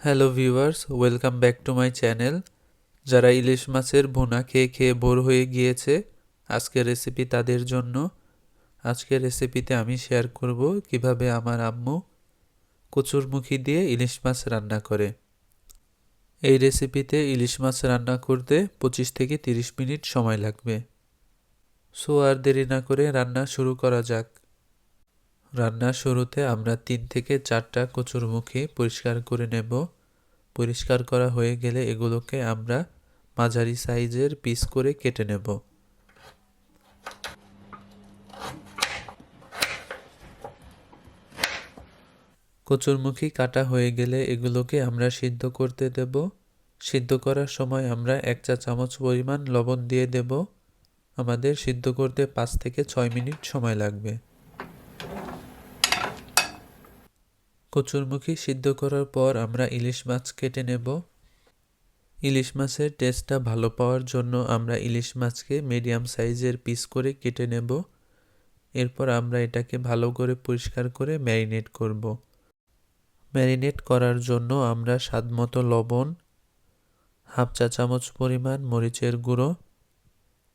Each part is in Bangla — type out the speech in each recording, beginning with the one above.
Hello viewers, welcome back to my channel. যারা ইলিশ মাছের ভুনা খেয়ে খেয়ে বোর হয়ে গিয়েছে, আজকের রেসিপি তাদের জন্য। আজকের রেসিপিতে আমি শেয়ার করব কীভাবে আমার আম্মু কচুরমুখী দিয়ে ইলিশ মাছ রান্না করে। এই রেসিপিতে ইলিশ মাছ রান্না করতে পঁচিশ থেকে তিরিশ মিনিট সময় লাগবে। সো আর দেরি না করে রান্না শুরু করা যাক। রান্নার শুরুতে আমরা তিন থেকে চারটা কচুরমুখী পরিষ্কার করে নেব। পরিষ্কার করা হয়ে গেলে এগুলোকে আমরা মাঝারি সাইজের পিস করে কেটে নেব। কচুরমুখী কাটা হয়ে গেলে এগুলোকে আমরা সিদ্ধ করতে দেব। সিদ্ধ করার সময় আমরা এক চা চামচ পরিমাণ লবণ দিয়ে দেব। আমাদের সিদ্ধ করতে পাঁচ থেকে ছয় মিনিট সময় লাগবে। কচুরমুখী সিদ্ধ করার পর আমরা ইলিশ মাছ কেটে নেব। ইলিশ মাছের টেস্টটা ভালো পাওয়ার জন্য আমরা ইলিশ মাছকে মিডিয়াম সাইজের পিস করে কেটে নেব। এরপর আমরা এটাকে ভালো করে পরিষ্কার করে ম্যারিনেট করব। ম্যারিনেট করার জন্য আমরা স্বাদমতো লবণ, হাফ চা চামচ পরিমাণ মরিচের গুঁড়ো,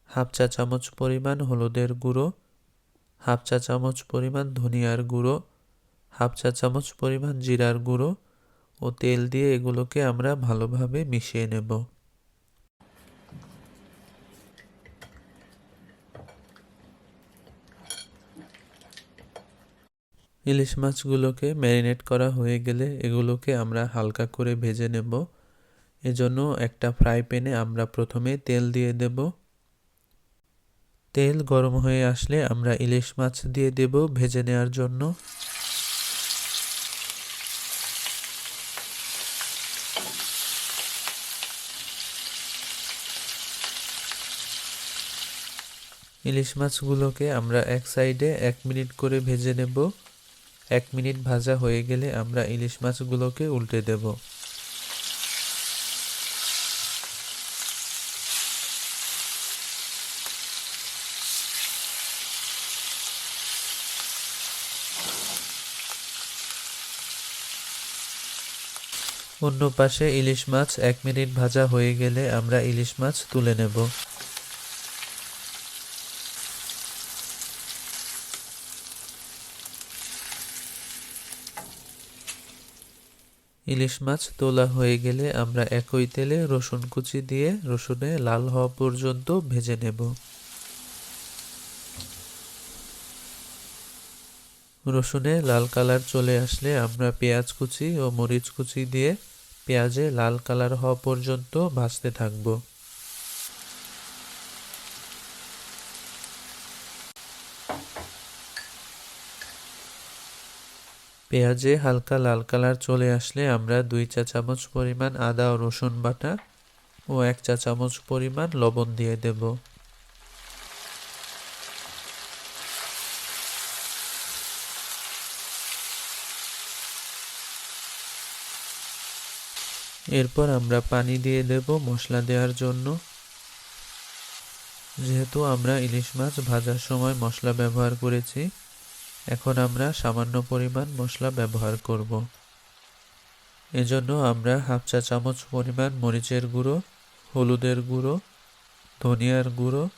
হাফ চা চামচ পরিমাণ হলুদের গুঁড়ো, হাফ চা চামচ পরিমাণ ধনিয়ার গুঁড়ো হাফ চা চামচ পরিমাণ জিরার গুঁড়ো ও তেল দিয়ে এগুলোকে আমরা ভালোভাবে মিশিয়ে নেব। ইলিশ মাছগুলোকে ম্যারিনেট করা হয়ে গেলে এগুলোকে আমরা হালকা করে ভেজে নেব। এজন্য একটা ফ্রাই প্যানে আমরা প্রথমে তেল দিয়ে দেব। তেল গরম হয়ে আসলে আমরা ইলিশ মাছ দিয়ে দেব ভেজে নেওয়ার জন্য। ইলিশ মাছগুলোকে আমরা এক সাইডে এক মিনিট করে ভেজে নেব। এক মিনিট ভাজা হয়ে গেলে আমরা ইলিশ মাছগুলোকে উল্টে দেব। অন্য পাশে ইলিশ মাছ এক মিনিট ভাজা হয়ে গেলে আমরা ইলিশ মাছ তুলে নেব। ইলিশ মাছ তোলা হয়ে গেলে আমরা একই তেলে রসুন কুচি দিয়ে রসুনে লাল হওয়া পর্যন্ত ভেজে নেব। রসুনে লাল কালার চলে আসলে আমরা পেঁয়াজ কুচি ও মরিচ কুচি দিয়ে পেঁয়াজে লাল কালার হওয়া পর্যন্ত ভাজতে থাকব। পেঁয়াজে হালকা লাল কালার চলে আসলে আমরা দুই চা চামচ পরিমাণ আদা ও রসুন বাটা ও এক চা চামচ পরিমাণ লবণ দিয়ে দেব। এরপর আমরা পানি দিয়ে দেব মশলা দেওয়ার জন্য। যেহেতু আমরা ইলিশ মাছ ভাজার সময় মশলা ব্যবহার করেছি এখন আমরা সামান্য পরিমাণ মশলা ব্যবহার করব। এজন্য আমরা হাফ চা চামচ পরিমাণ মরিচের গুঁড়ো, হলুদের গুঁড়ো, ধনিয়ার গুঁড়ো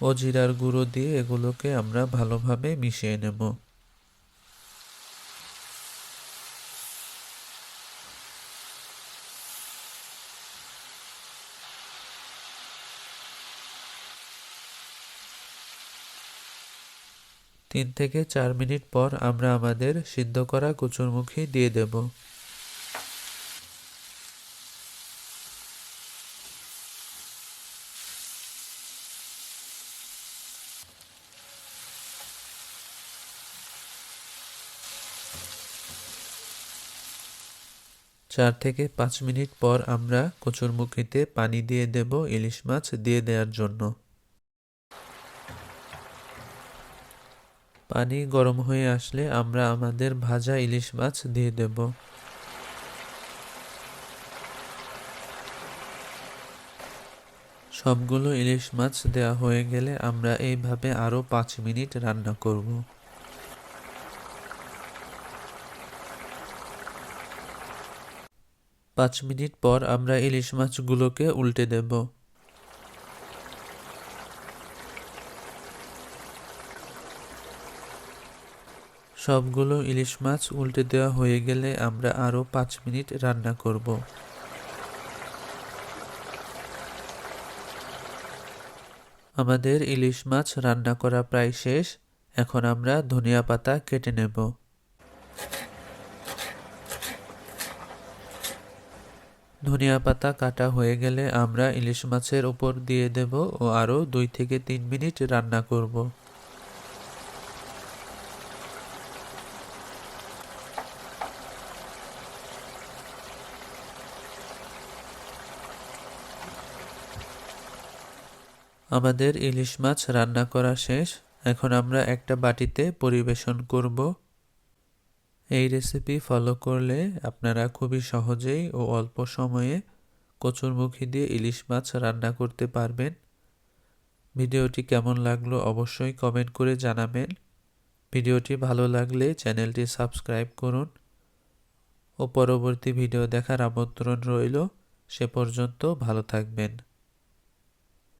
ও জিরার গুঁড়ো দিয়ে এগুলোকে আমরা ভালোভাবে মিশিয়ে নেব। তিন থেকে চার মিনিট পর আমরা আমাদের সিদ্ধ করা কচুরমুখী দিয়ে দেব। চার থেকে পাঁচ মিনিট পর আমরা কচুরমুখিতে পানি দিয়ে দেব ইলিশ মাছ দিয়ে দেওয়ার জন্য। পানি গরম হয়ে আসলে আমরা আমাদের ভাজা ইলিশ মাছ দিয়ে দেব। সবগুলো ইলিশ মাছ দেওয়া হয়ে গেলে আমরা এইভাবে আরও পাঁচ মিনিট রান্না করব। পাঁচ মিনিট পর আমরা ইলিশ মাছগুলোকে উল্টে দেব। সবগুলো ইলিশ মাছ উল্টে দেওয়া হয়ে গেলে আমরা আরও পাঁচ মিনিট রান্না করব। আমাদের ইলিশ মাছ রান্না করা প্রায় শেষ। এখন আমরা ধনিয়া পাতা কেটে নেব। ধনিয়া পাতা কাটা হয়ে গেলে আমরা ইলিশ মাছের উপর দিয়ে দেব ও আরও দুই থেকে তিন মিনিট রান্না করব। আমাদের ইলিশ মাছ রান্না করা শেষ। এখন আমরা একটা বাটিতে পরিবেশন করব। এই রেসিপি ফলো করলে আপনারা খুবই সহজেই ও অল্প সময়ে কচুরমুখী দিয়ে ইলিশ মাছ রান্না করতে পারবেন। ভিডিওটি কেমন লাগল অবশ্যই কমেন্ট করে জানাবেন। ভিডিওটি ভালো লাগলে চ্যানেলটি সাবস্ক্রাইব করুন। ও পরবর্তী ভিডিও দেখার আমন্ত্রণ রইল। সে পর্যন্ত ভালো থাকবেন।